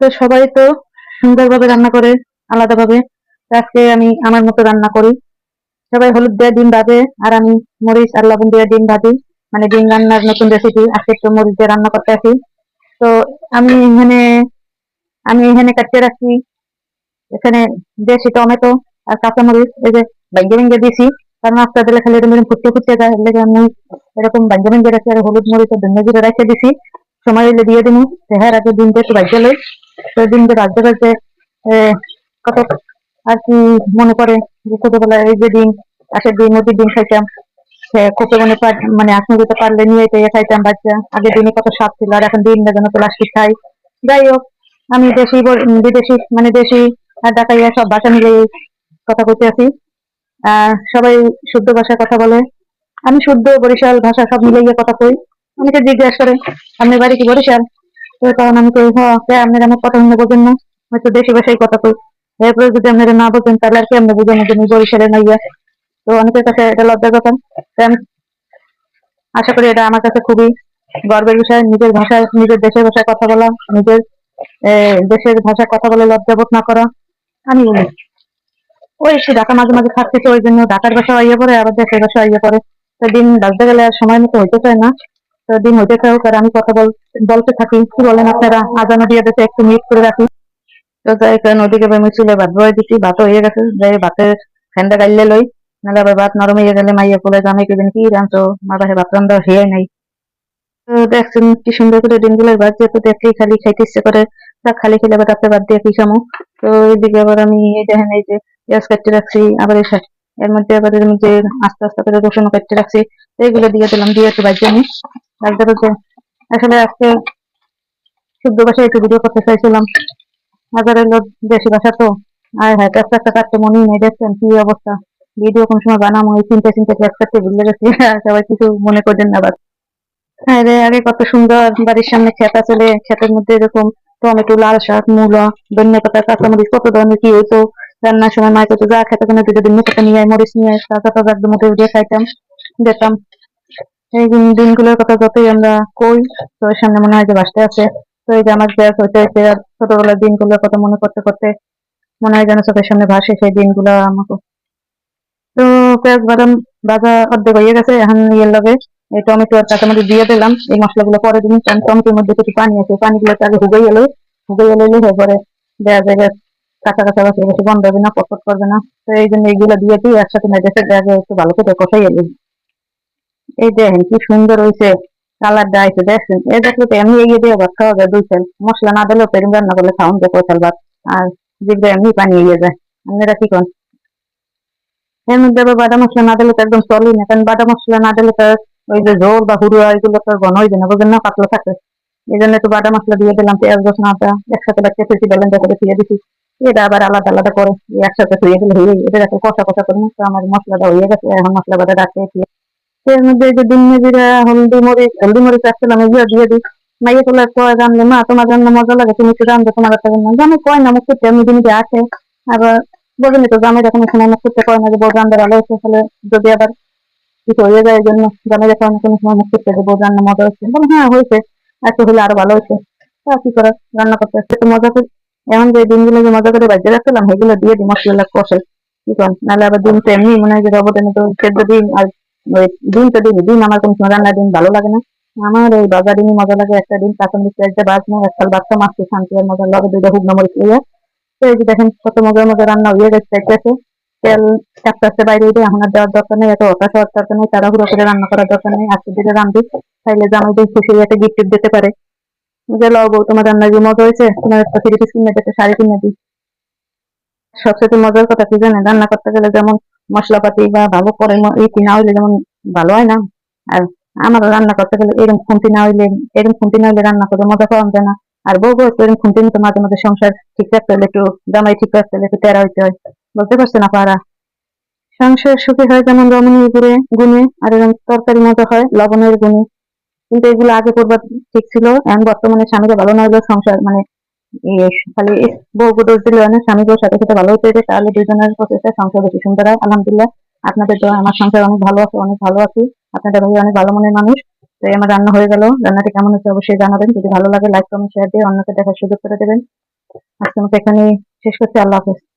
তো সবাই তো সুন্দরভাবে রান্না করে, আলাদাভাবে। আজকে আমি আমার মতো রান্না করি। সবাই হলুদ দিয়ে ডিম ভাজে, আর আমি মরিচ আর লবণ দিয়ে ডিম ভাজি। মানে ডিম রান্নার নতুন রেসিপি আজকে একটু মরিচ দিয়ে রান্না করতে আসি। তো আমি এখানে আমি এখানে কাটতে রাখছি। এখানে দেশি টমেটো আর কাঁচামরিচ, এই যে ভেঙে ভেঙে দিয়েছি কারণ আস্তে দিলে খালি এরকম এরকম ফুটতে ফুটতে যায়। লেগে আমি এরকম ভেঙে ভেঙে রাখি আর হলুদ মরিচ আর ধনিয়া জিরে রেখে দিছি। সময় হলে দিয়ে দিন হ্যাঁ আগে ডিমটা একটু ভাজতে লই। তো ডিমটা ভাজতে ভাজতে কত আর কি মনে করে যে ছোটবেলায় এই যে ডিম আসার ডিম মুরগির ডিম খাইতাম। কোপে মনে মানে আসন দিতে পারলে নিয়ে যেতে খাইতাম বাচ্চা। আগে দিনে কত স্বাদ ছিল, আর এখন ডিম যেন প্লাস্টিক খাই। যাই হোক আমি দেশি বিদেশি মানে দেশি আর ডাকাইয়া সব ভাষা মিলে কথা কইতে আছি। সবাই শুদ্ধ ভাষায় কথা বলে। আমি শুদ্ধ বরিশাল ভাষা সব মিলাইয়া কথা কই। অনেকে জিজ্ঞাসা করে, আপনার বাড়ি কি বরিশাল? তখন আমি কই হ্যাঁ আপনার আমার কথা শুনে বোঝেন না? হয়তো দেশি ভাষায় কথা কই। এরপরে যদি আপনারা না বোঝেন, তাহলে আর কি আমরা বুঝেন যে আমি বরিশালের নাইয়া তো অনেকের কাছে এটা লজ্জার কথা আশা করি এটা আমার কাছে খুবই গর্বের বিষয়। নিজের ভাষায়, নিজের দেশের ভাষায় কথা বলা, নিজের দেশের ভাষায় কথা বলে লজ্জাবোধ না করা। আমি ওই একটু ঢাকা মাঝে মাঝে থাকতেছে, ওই জন্য ঢাকার ভাষা আইয়া পড়ে, আবার দেশের ভাষা আইয়া পড়ে। তো দিন বাজতে গেলে আর সময় মতো হইতে চায় না। তো দিন হইতে আর আমি কথা বলতে থাকি। কি বলেন আপনারা? আজানো দিয়ে দিতে একটু মিট করে রাখি। তো যাই কারণ ওদিকে আমি চুলে ভাত বয়ে দিচ্ছি ভাত হয়ে গেছে। যাই ভাতের ফ্যানটা গাইলে লই। নাহলে আবার ভাত নরম হয়ে গেলে মাইয়া কোলে জামে কেবেন কি রাঁধছো পাশে ভাত রান্ধা হয়ে নাই। তো দেখছেন কি সুন্দর করে ডিমগুলো ভাজছে তো দেখলেই খালি খাইতে ইচ্ছে করে, তা খালি খেলে আবার রাতে বাদ দিয়ে কি খামো? তো এইদিকে আবার আমি দেখেন এই যে পেঁয়াজ কাটতে রাখছি, আবার এই এর মধ্যে আবার এর মধ্যে আস্তে আস্তে করে রসুন কাটতে রাখছি। এইগুলো দিয়ে দিলাম, দিয়ে একটু ভাজিয়ে নি তারপরে যে, আসলে আজকে শুদ্ধ ভাষায় একটু ভিডিও করতে চাইছিলাম। হাজারের লোক দেশি ভাষা তো হ্যাঁ একটা কাটতে মনেই নেই, দেখছেন কি অবস্থা। ভিডিও কোন সময় বানাবো, এই চিন্তা চিন্তা ভুলে গেছি সবাই কিছু মনে করবেন না আরে আরে কত সুন্দর, বাড়ির সামনে খেত আসলে ক্ষেতের মধ্যে এরকম টমেটো, লাল শাক, মূলা, ধনিয়া পাতা, কাঁচামরিচ, কত ধরনের কি হইতো। রান্নার সময় মায়ের কাছে যা খেতে কোনো দুটো ধনিয়া পাতা নিয়ে মরিচ নিয়ে তাজা তাজা একদম উঠে উঠে খাইতাম যেতাম এই দিন- দিনগুলোর কথা যতই আমরা কই তো সামনে মনে হয় যে বাসতে আছে। তো এই যে আমার ব্যাস হইতে হইতে আর ছোটবেলার দিনগুলোর কথা মনে করতে করতে মনে হয় যেন চোখের সামনে ভাসে সেই দিনগুলো আমাকে। তো পেঁয়াজ বাদাম ভাজা অর্ধেক হয়ে গেছে, এখন ইয়ের লগে এই টমেটো আর কাঁচামরিচ দিয়ে দিলাম। এই মশলাগুলো পরে দিন, কারণ টমেটোর মধ্যে কিছু পানি আছে পানিগুলো আগে হুগে গেলে হুগে গেলে হয়ে পরে দেওয়া জায়গায় কাঁচা কাঁচা বেশি বন্ধ হবে না, পটপট করবে না। তো এই জন্য এইগুলো দিয়ে দিই, একসাথে দেশে আগে একটু ভালো করে কষাই এলি। এই দেখেন কি সুন্দর হয়েছে কালারটা আইছে দেখছেন? এই দেখলে তো এমনি এগিয়ে দিয়ে ভাত খাওয়া যায় দুই মশলা না দিলেও পেরম রান্না করলে খাওয়ান যায় কৌশল ভাত আর জিভে এমনি পানি এগিয়ে যায়। আপনারা কি করেন? এর মধ্যে আবার বাটা মশলা না দিলে তো একদম চলেই না। কারণ বাটা মশলা না দিলে তো ওই যে ঝোল বা হুড়ুয়া এগুলো তো ঘন হয়ে যায় না, বুঝলেন পাতলা থাকে। এই জন্য একটু বাটা মশলা দিয়ে দিলাম, পেঁয়াজ, রসুন, আদা, একসাথে বাচ্চা ফেসি দিলাম করে দিয়ে দিছি। এটা আবার আলাদা আলাদা করে একসাথে ধুয়ে দিলে হয়ে এটা একটা কষা কষা করে তো আমার মশলাটা হয়ে গেছে। এখন মশলা বাটা রাখতে মজা লাগে, তুমি কয় আবার তো, জামাই যদি হয়ে যায় জন্য মজা বলে হ্যাঁ আরও ভালো তা কি করে, রান্না করতে তো মজা মজা করে দিয়ে দিই, মশলা কষে কি করেন নাহলে আবার দিন তো এমনি মনে হয় যে, রবটের মতো সেদ্ধ দিন, আর ডিম তো আমার কোনো রান্নার ডিম ভালো লাগে না। আমার মজা লাগে একটা বাচ্চা শান্তি আর মজা লাগে দুইটা মরিচ দিয়ে। তো এই যে দেখেন কত মজার মজা রান্না গেছে তেল আস্তে বাইরে দিয়ে, এখন আর দেওয়ার দরকার নেই, এত হতাশ হওয়ার দরকার নেই, তাড়াহুড়ো করে রান্না করার দরকার নেই। রান্ধি তাইলে খুশি একটা গিফট দিতে পারে। যে লও বউ তোমার রান্না যে মজা হয়েছে, তোমার একটা কিনে একটা শাড়ি কিনে দিই। সবচেয়ে মজার কথা কি জানে রান্না করতে গেলে যেমন মশলাপাতি বা ভালো করে ম- না হইলে যেমন ভালো হয় না। আর আমার রান্না করতে গেলে এরকম খুন্তি না হইলে এরকম খুন্তি না হইলে রান্না করে মজা পাওয়া যায় না। আর বউ বউ এরকম খুন্তি মতো মাঝে মাঝে সংসার ঠিক রাখতে হলে একটু জামাই ঠিক রাখতে হলে একটু তেরা হইতে হয়। বলতে পারছে না পারা সংসার সুখী হয় যেমন রমণীর গুণে গুণে, আর এরকম তরকারি মজা হয়, লবণের গুণে। কিন্তু এগুলো আগে করবার ঠিক ছিল, এখন বর্তমানে স্বামীরা ভালো না হলেও সংসার মানে খালি বউ দোষ দিলে না সাথে সাথে ভালো হতে তাহলে দুজনের প্রচেষ্টা সংসার বেশি সুন্দর হয় আলহামদুলিল্লাহ, আপনাদের তো আমার সংসার অনেক ভালো আছে, অনেক ভালো আছি। আপনাদের ভাই অনেক ভালো মনের মানুষ। তো আমার রান্না হয়ে গেল। রান্নাটি কেমন হচ্ছে অবশ্যই জানাবেন। যদি ভালো লাগে লাইক কমেন্ট শেয়ার দিয়ে অন্যকে দেখার সুযোগ করে দেবেন। আজকে মতো এখানে শেষ করছি। আল্লাহ হাফেজ।